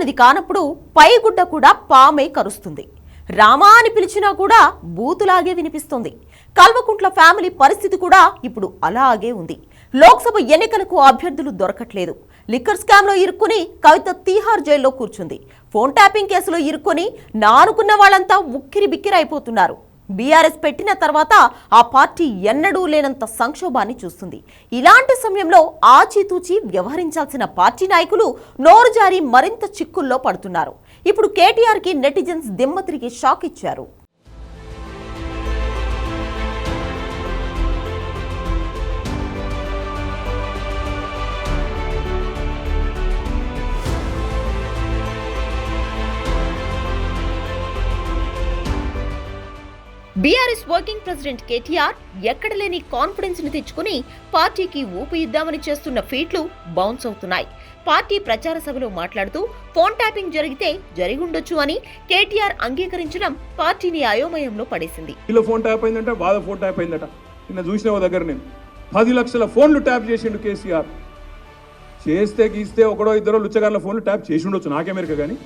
కానిది కానప్పుడు పైగుడ్డ కూడా పామై కరుస్తుంది. రామా అని పిలిచినా కూడా బూతులాగే వినిపిస్తుంది. కల్వకుంట్ల ఫ్యామిలీ పరిస్థితి కూడా ఇప్పుడు అలాగే ఉంది. లోక్సభ ఎన్నికలకు అభ్యర్థులు దొరకట్లేదు. లిక్కర్ స్కామ్లో ఇరుక్కుని కవిత తీహార్ జైల్లో కూర్చుంది. ఫోన్ ట్యాపింగ్ కేసులో ఇరుక్కుని నానుకున్న వాళ్ళంతా ఉక్కిరి బిక్కిరైపోతున్నారు బీఆర్ఎస్ పెట్టిన తర్వాత ఆ పార్టీ ఎన్నడూ లేనంత సంక్షోభాన్ని చూస్తుంది. ఇలాంటి సమయంలో ఆచితూచి వ్యవహరించాల్సిన పార్టీ నాయకులు నోరు జారి మరింత చిక్కుల్లో పడుతున్నారు. ఇప్పుడు కేటీఆర్కి నెటిజన్స్ దిమ్మ తిరిగి షాక్ ఇచ్చారు. బీఆర్ఎస్ వర్కింగ్ ప్రెసిడెంట్ కేటీఆర్ ఎక్కడ లేని కాన్ఫిడెన్స్ని తెచ్చుకుని పార్టీకి ఊపు ఇద్దామని చేస్తున్న ఫీట్లు బౌన్స్ అవుతున్నాయి. పార్టీ ప్రచార సభలో మాట్లాడుతూ ఫోన్ ట్యాపింగ్ జరిగితే జరిగుండొచ్చు అని కేటీఆర్ అంగీకరించడం పార్టీని అయోమయంలో పడేసింది. వీళ్ళ ఫోన్ ట్యాప్ అయిందంట వాళ్ళ ఫోన్ ట్యాప్ అయిందట. నిన్న చూసిన ఓ దగ్గర నేను. పది లక్షల ఫోన్లు ట్యాప్ చేసిండు కేసీఆర్. చేస్తే గీస్తే ఒకడో ఇద్దరో లుచ్చగారుల ఫోన్లు ట్యాప్ చేసి ఉండొచ్చు నాకెమెరిక కానీ.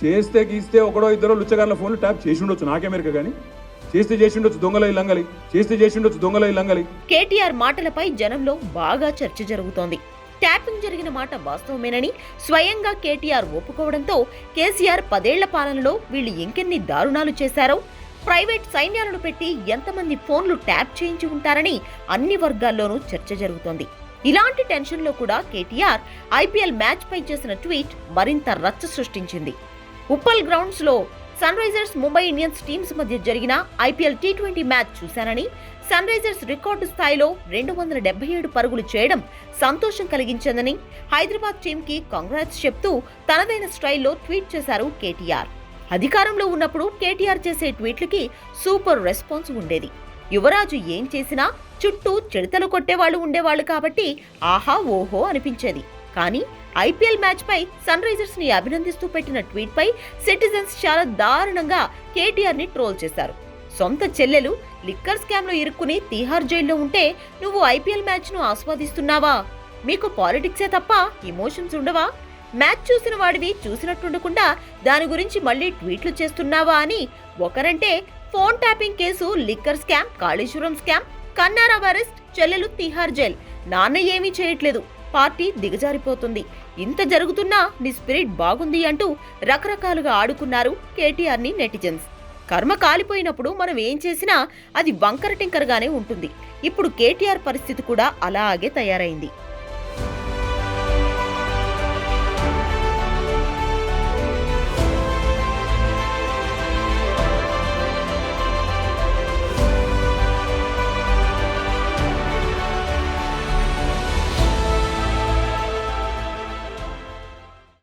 చేస్తే గీస్తే ఒకడో ఇద్దరో లుచ్చగారుల ఫోన్లు ట్యాప్ చేసి ఉండొచ్చు నాకెమెరిక కానీ. చేస్తే చేసి ఉండొచ్చు దొంగలై లంగలి చేస్తే చేసి ఉండొచ్చు దొంగలై లంగలి కేటీఆర్ మాటలపై జనంలో బాగా చర్చ జరుగుతోంది. ట్యాపింగ్ జరిగిన మాట వాస్తవమేనని స్వయంగా కేటీఆర్ ఒప్పుకోవడంతో కేసీఆర్ పదేళ్ళ పాలనలో వీళ్ళు ఇంకెన్ని దారుణాలు చేశారో ప్రైవేట్ సైన్యాలను పెట్టి ఎంతమంది ఫోన్లు ట్యాప్ చేయించి ఉంటారని అన్ని వర్గాల్లోనూ చర్చ జరుగుతోంది. ఇలాంటి టెన్షన్లో కూడా కేటీఆర్ ఐపీఎల్ మ్యాచ్ పై చేసిన ట్వీట్ మరింత రచ్చ సృష్టించింది. ఉప్పల్ గ్రౌండ్స్లో Sunrisers Mumbai Indians teams మధ్య జరిగిన ఐపీఎల్ టీ ట్వంటీ మ్యాచ్ చూశానని సన్ రైజర్స్ రికార్డు స్థాయిలో రెండు వందల డెబ్బై ఏడు పరుగులు చేయడం సంతోషం కలిగించిందని హైదరాబాద్ టీంకి కాంగ్రాట్స్ చెప్తూ తనదైన స్టైల్లో ట్వీట్ చేశారు కేటీఆర్. అధికారంలో ఉన్నప్పుడు కేటీఆర్ చేసే ట్వీట్లకి సూపర్ రెస్పాన్స్ ఉండేది. యువరాజు ఏం చేసినా చుట్టూ చిడతలు కొట్టేవాళ్ళు ఉండేవాళ్ళు కాబట్టి ఆహా ఓహో అనిపించేది. కానీ ఐపీఎల్ మ్యాచ్ పై సన్ రైజర్స్ని అభినందిస్తూ పెట్టిన ట్వీట్ పై సిటిజన్స్ చాలా దారుణంగా కేటీఆర్ని ట్రోల్ చేశారు. సొంత చెల్లెలు లిక్కర్ స్కామ్లో ఇరుక్కుని తీహార్ జైల్లో ఉంటే నువ్వు ఐపీఎల్ మ్యాచ్ను ఆస్వాదిస్తున్నావా? మీకు పాలిటిక్సే తప్ప ఎమోషన్స్ ఉండవా? మ్యాచ్ చూసిన వాడివి చూసినట్టుండకుండా దాని గురించి మళ్ళీ ట్వీట్లు చేస్తున్నావా అని ఒకరంటే phone tapping case liquor scam Kaleshwaram scam కన్నారా arrest చెల్లెలు తిహార్ జైల్. నాన్న ఏమీ చేయట్లేదు. పార్టీ దిగజారిపోతుంది. ఇంత జరుగుతున్నా నీ స్పిరిట్ బాగుంది అంటూ రకరకాలుగా ఆడుకున్నారు కేటీఆర్ని నెటిజన్స్. కర్మ కాలిపోయినప్పుడు మనం ఏం చేసినా అది వంకర టింకరగానే ఉంటుంది. ఇప్పుడు కేటీఆర్ పరిస్థితి కూడా అలాగే తయారైంది.